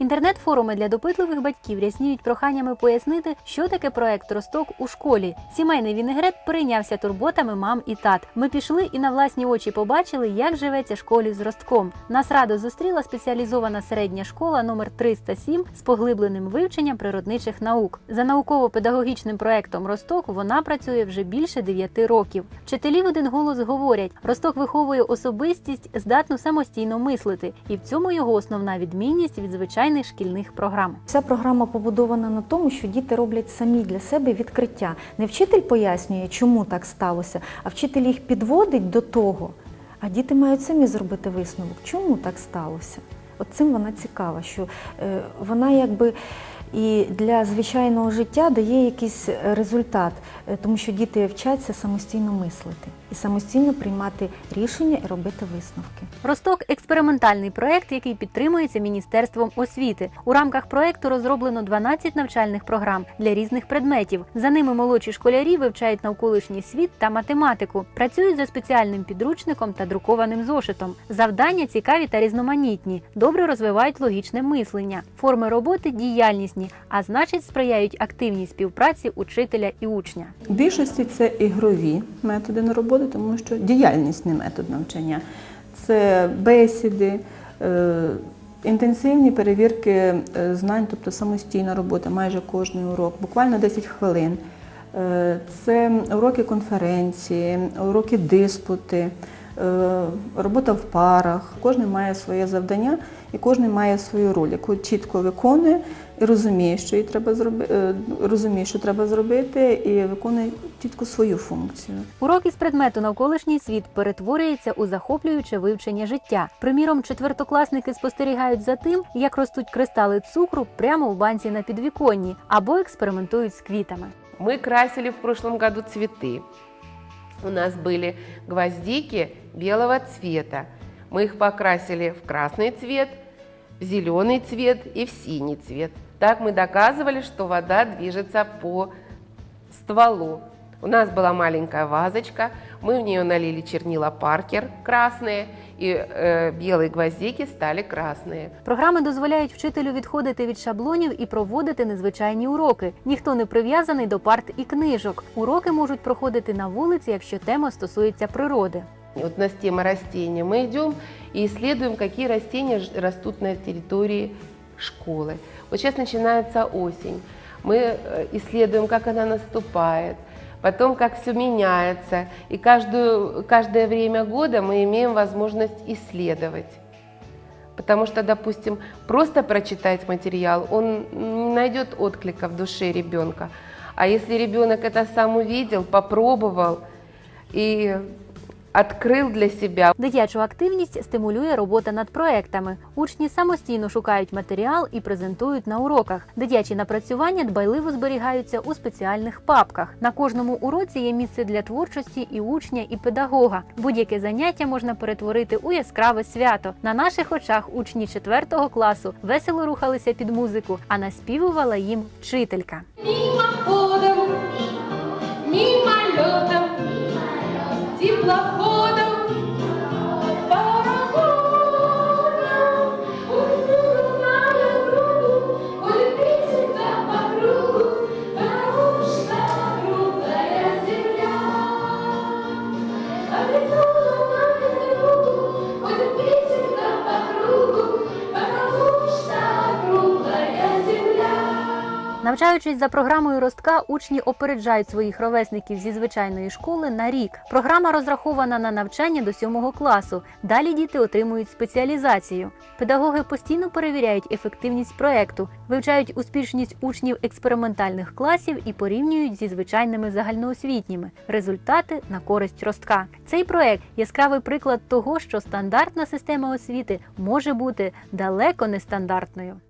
Інтернет-форуми для допитливих батьків рясніють проханнями пояснити, що таке проект Росток у школі. Сімейний вінегрет прийнявся турботами мам і тат. Ми пішли і на власні очі побачили, як живеться школі з ростком. Нас радо зустріла спеціалізована середня школа номер 307 з поглибленим вивченням природничих наук. За науково-педагогічним проектом Росток вона працює вже більше 9 років. Вчителі в один голос говорять: Росток виховує особистість, здатну самостійно мислити, і в цьому його основна відмінність від звичайних шкільних програм. Вся програма побудована на тому, що діти роблять самі для себе відкриття. Не вчитель пояснює, чому так сталося, а вчитель їх підводить до того, а діти мають самі зробити висновок, чому так сталося. От цим вона цікава, що е, вона якби і для звичайного життя дає якийсь результат, е, тому що діти вчаться самостійно мислити і самостійно приймати рішення і робити висновки. Росток експериментальний проект, який підтримується Міністерством освіти. У рамках проекту розроблено 12 навчальних програм для різних предметів. За ними молодші школярі вивчають навколишній світ та математику, працюють за спеціальним підручником та друкованим зошитом. Завдання цікаві та різноманітні, добре розвивають логічне мислення. Форми роботи діяльнісні, а значить сприяють активній співпраці учителя і учня. В більшості це ігрові методи на роботу, тому що діяльність не метод навчання. Це бесіди, е, інтенсивні перевірки е, знань, тобто самостійна робота, майже кожний урок, буквально 10 хвилин. Е, Це уроки конференції, уроки диспути, робота в парах. Кожен має своє завдання і кожен має свою роль, яку чітко виконує і розуміє, що їй треба зробити, розуміє, що треба зробити, і виконує чітко свою функцію. Урок із предмету навколишній світ перетворюється у захоплююче вивчення життя. Приміром, четвертокласники спостерігають за тим, як ростуть кристали цукру прямо в банці на підвіконні або експериментують з квітами. Мы красили в прошлом году цветы. У нас были гвоздики белого цвета. Мы их покрасили в красный цвет, в зеленый цвет и в синий цвет. Так мы доказывали, что вода движется по стволу. У нас была маленькая вазочка, мы в нее налили чернила Паркер красные, и э, белые гвоздики стали красные. Програми дозволяють вчителю відходити від шаблонів і проводити незвичайні уроки. Ніхто не прив'язаний до парт і книжок. Уроки можуть проходити на вулиці, якщо тема стосується природи. Вот у нас тема растения. Мы идем и исследуем, какие растения ж- растут на территории школы. Вот сейчас начинается осень. Мы э, исследуем, как она наступает, потом как все меняется. И каждую, каждое время года мы имеем возможность исследовать. Потому что, допустим, просто прочитать материал, он не найдет отклика в душе ребенка. А если ребенок это сам увидел, попробовал и открыл для себя, Дитячу активність стимулює робота над проектами. Учні самостійно шукають матеріал і презентують на уроках. Дитячі напрацювання дбайливо зберігаються у спеціальних папках. На кожному уроці є місце для творчості і учня, і педагога. Будь-яке заняття можна перетворити у яскраве свято. На наших очах учні 4 класу весело рухалися під музику, а наспівувала їм вчителька. теплоходом, Навчаючись за програмою ростка, учні опереджають своїх ровесників зі звичайної школи на рік. Програма розрахована на навчання до 7 класу. Далі діти отримують спеціалізацію. Педагоги постійно перевіряють ефективність проекту, вивчають успішність учнів експериментальних класів і порівнюють зі звичайними загальноосвітніми. Результати на користь ростка. Цей проект яскравий приклад того, що стандартна система освіти може бути далеко нестандартною.